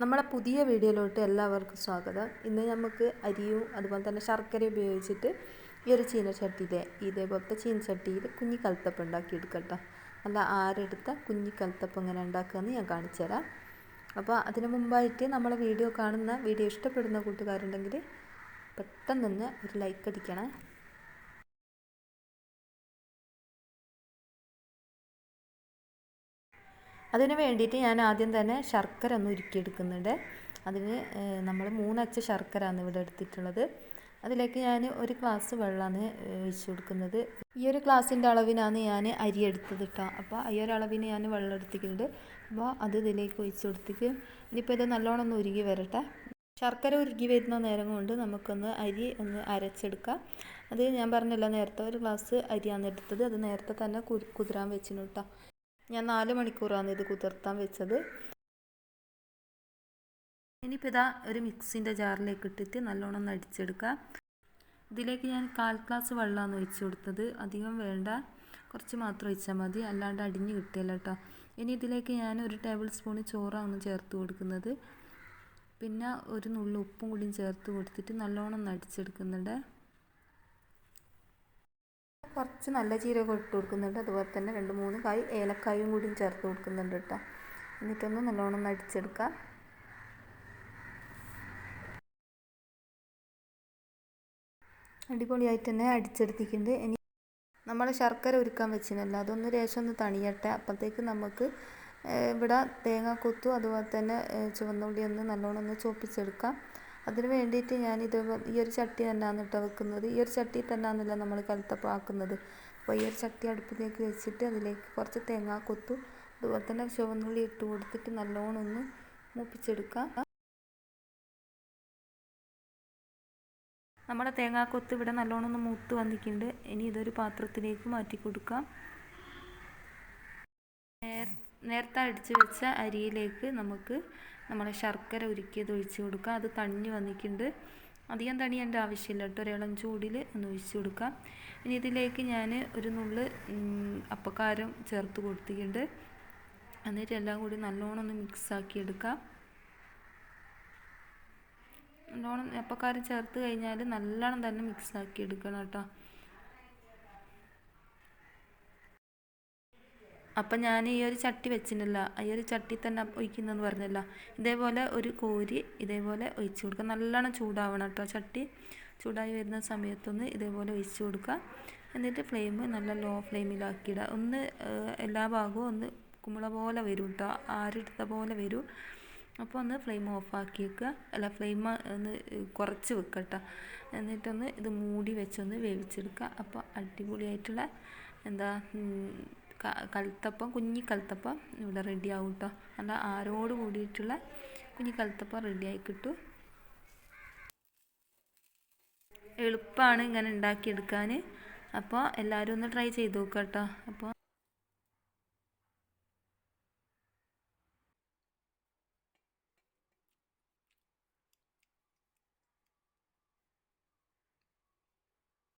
നമ്മളെ പുതിയ വീഡിയോയിലോട്ട് എല്ലാവർക്കും സ്വാഗതം. ഇന്ന് നമുക്ക് അരിയും അതുപോലെ തന്നെ ശർക്കര ഉപയോഗിച്ചിട്ട് ഈ ഒരു ചീനച്ചട്ടിയിലെ ഇതേപോലത്തെ ചീനച്ചട്ടിയിൽ കുഞ്ഞി കൽത്തപ്പം ഉണ്ടാക്കിയെടുക്കട്ടോ. അല്ല ആരെടുത്ത കുഞ്ഞി കൽത്തപ്പം എങ്ങനെ ഉണ്ടാക്കുകയെന്ന് ഞാൻ കാണിച്ചുതരാം അപ്പോൾ അതിന് മുമ്പായിട്ട് നമ്മളെ വീഡിയോ കാണുന്ന വീഡിയോ ഇഷ്ടപ്പെടുന്ന കൂട്ടുകാരുണ്ടെങ്കിൽ പെട്ടെന്ന് തന്നെ ഒരു ലൈക്ക് അടിക്കണേ. അതിന് വേണ്ടിയിട്ട് ഞാൻ ആദ്യം തന്നെ ശർക്കര ഒന്ന് ഉരുക്കിയെടുക്കുന്നുണ്ട്. അതിന് നമ്മൾ മൂന്നച്ച ശർക്കരയാണ് ഇവിടെ എടുത്തിട്ടുള്ളത്. അതിലേക്ക് ഞാൻ ഒരു ഗ്ലാസ് വെള്ളമാണ് ഒഴിച്ച് കൊടുക്കുന്നത്. ഈ ഒരു ഗ്ലാസിന്റെ അളവിനാണ് ഞാൻ അരി എടുത്തത് കേട്ടോ അപ്പോൾ ഈ ഒരു അളവിന് ഞാൻ വെള്ളം എടുത്തിട്ടുണ്ട്. അപ്പോൾ അത് ഇതിലേക്ക് ഒഴിച്ച് കൊടുത്തിട്ട് ഇനിയിപ്പോൾ ഇത് നല്ലോണം ഒന്ന് ഉരുകി വരട്ടെ. ശർക്കര ഉരുകി വരുന്ന നേരം കൊണ്ട് നമുക്കൊന്ന് അരി ഒന്ന് അരച്ചെടുക്കാം. അത് ഞാൻ പറഞ്ഞല്ലോ നേരത്തെ ഒരു ഗ്ലാസ് അരിയാണ് എടുത്തത്. അത് നേരത്തെ തന്നെ കുതിരാൻ വെച്ചിട്ടുണ്ട് കേട്ടോ ഞാൻ നാല് മണിക്കൂറാണ് ഇത് കുതിർത്താൻ വെച്ചത്. ഇനിയിപ്പോൾ ഇതാ ഒരു മിക്സിന്റെ ജാറിലേക്ക് ഇട്ടിട്ട് നല്ലോണം ഒന്ന് അടിച്ചെടുക്കാം ഇതിലേക്ക് ഞാൻ കാൽ ഗ്ലാസ് വെള്ളമാണ് ഒഴിച്ചു കൊടുത്തത്. അധികം വേണ്ട. കുറച്ച് മാത്രം ഒഴിച്ചാൽ മതി. അല്ലാണ്ട് അടിഞ്ഞ് കിട്ടിയല്ല കേട്ടോ. ഇനി ഇതിലേക്ക് ഞാൻ ഒരു ടേബിൾ സ്പൂൺ ചോറാണ് ചേർത്ത് കൊടുക്കുന്നത്. പിന്നെ ഒരു നുള്ളു ഉപ്പും കൂടിയും ചേർത്ത് കൊടുത്തിട്ട് നല്ലോണം ഒന്ന് അടിച്ചെടുക്കുന്നുണ്ട്. കുറച്ച് നല്ല ജീരകം ഇട്ട് കൊടുക്കുന്നുണ്ട്. അതുപോലെ തന്നെ രണ്ട് മൂന്ന് കായ് ഏലക്കായും കൂടിയും ചേർത്ത് കൊടുക്കുന്നുണ്ട് കേട്ടോ. എന്നിട്ടൊന്ന് നല്ലോണം ഒന്ന് അടിച്ചെടുക്കാം അടിപൊളിയായിട്ട് തന്നെ അടിച്ചെടുത്തിട്ടുണ്ട്. ഇനി നമ്മൾ ശർക്കര ഉരുക്കാൻ വെച്ചിരുന്നല്ലോ. അതൊന്ന് ലേശം ഒന്ന് തണിയട്ടെ. അപ്പോഴത്തേക്ക് നമുക്ക് ഇവിടെ തേങ്ങാക്കൊത്തും അതുപോലെ തന്നെ ചുവന്നുള്ളി ഒന്ന് നല്ലോണം ഒന്ന് ചോപ്പിച്ചെടുക്കാം. അതിന് വേണ്ടിയിട്ട് ഞാൻ ഇത് ഈ ഒരു ചട്ടി തന്നെയാണ് കേട്ടോ വെക്കുന്നത്. ഈ ഒരു ചട്ടി തന്നെയാണല്ലോ നമ്മൾ കലത്തപ്പം ആക്കുന്നത്. അപ്പോൾ ഈ ഒരു ചട്ടി അടുപ്പിലേക്ക് വെച്ചിട്ട് അതിലേക്ക് കുറച്ച് തേങ്ങാക്കൊത്തും അതുപോലെ തന്നെ ചുവന്നുള്ളി ഇട്ട് കൊടുത്തിട്ട് നല്ലോണം ഒന്ന് മൂപ്പിച്ചെടുക്കാം. നമ്മുടെ തേങ്ങാക്കൊത്ത് ഇവിടെ നല്ലോണം ഒന്ന് മൂത്ത് വന്നിട്ടുണ്ട്. ഇനി ഇതൊരു പാത്രത്തിലേക്ക് മാറ്റി കൊടുക്കാം. നേരത്തെ അടിച്ച് വെച്ച അരിയിലേക്ക് നമുക്ക് നമ്മളെ ശർക്കര ഉരുക്കിയത് ഒഴിച്ച് കൊടുക്കുക. അത് തണ്ണി വന്നിട്ടുണ്ട്. അധികം തണിയേണ്ട ആവശ്യമില്ല കേട്ടോ. ഒരളം ചൂടിൽ ഒന്ന് ഒഴിച്ച് കൊടുക്കാം ഇനി ഇതിലേക്ക് ഞാൻ ഒരു നുള്ള് അപ്പക്കാരം ചേർത്ത് കൊടുത്തിട്ടുണ്ട്. എന്നിട്ട് എല്ലാം കൂടി നല്ലോണം ഒന്ന് മിക്സാക്കി എടുക്കാം നല്ലോണം അപ്പക്കാരം ചേർത്ത് കഴിഞ്ഞാൽ നല്ലോണം തന്നെ മിക്സാക്കി എടുക്കണം കേട്ടോ. അപ്പം ഞാൻ ഈ ഒരു ചട്ടി വെച്ചിട്ടില്ല ഈ ഒരു ചട്ടി തന്നെ ഒഴിക്കുന്നതെന്ന് പറഞ്ഞില്ല. ഇതേപോലെ ഒരു കോരി ഇതേപോലെ ഒഴിച്ചു കൊടുക്കുക നല്ലോണം ചൂടാവണം കേട്ടോ ചട്ടി. ചൂടായി വരുന്ന സമയത്തൊന്ന് ഇതേപോലെ ഒഴിച്ചു കൊടുക്കുക എന്നിട്ട് ഫ്ലെയിം നല്ല ലോ ഫ്ലെയിമിലാക്കിയിടുക ഒന്ന് എല്ലാ ഭാഗവും ഒന്ന് കുമ്പള പോലെ വരും കേട്ടോ ആരെടുത്ത പോലെ വരും. അപ്പോൾ ഒന്ന് ഫ്ലെയിം ഓഫാക്കി വെക്കുക അല്ല ഫ്ലെയിം ഒന്ന് കുറച്ച് വെക്കുക കേട്ടോ എന്നിട്ടൊന്ന് ഇത് മൂടി വെച്ചൊന്ന് വേവിച്ചെടുക്കുക അപ്പോൾ അടിപൊളിയായിട്ടുള്ള എന്താ കൽത്തപ്പം കുഞ്ഞി കൽത്തപ്പം ഇവിടെ റെഡി ആവും കേട്ടോ നല്ല ആരോട് കൂടിയിട്ടുള്ള കുഞ്ഞി കൽത്തപ്പം റെഡിയായി കിട്ടും. എളുപ്പമാണ് ഇങ്ങനെ ഉണ്ടാക്കിയെടുക്കാൻ അപ്പോൾ എല്ലാവരും ഒന്ന് ട്രൈ ചെയ്ത് നോക്കുക കേട്ടോ. അപ്പോൾ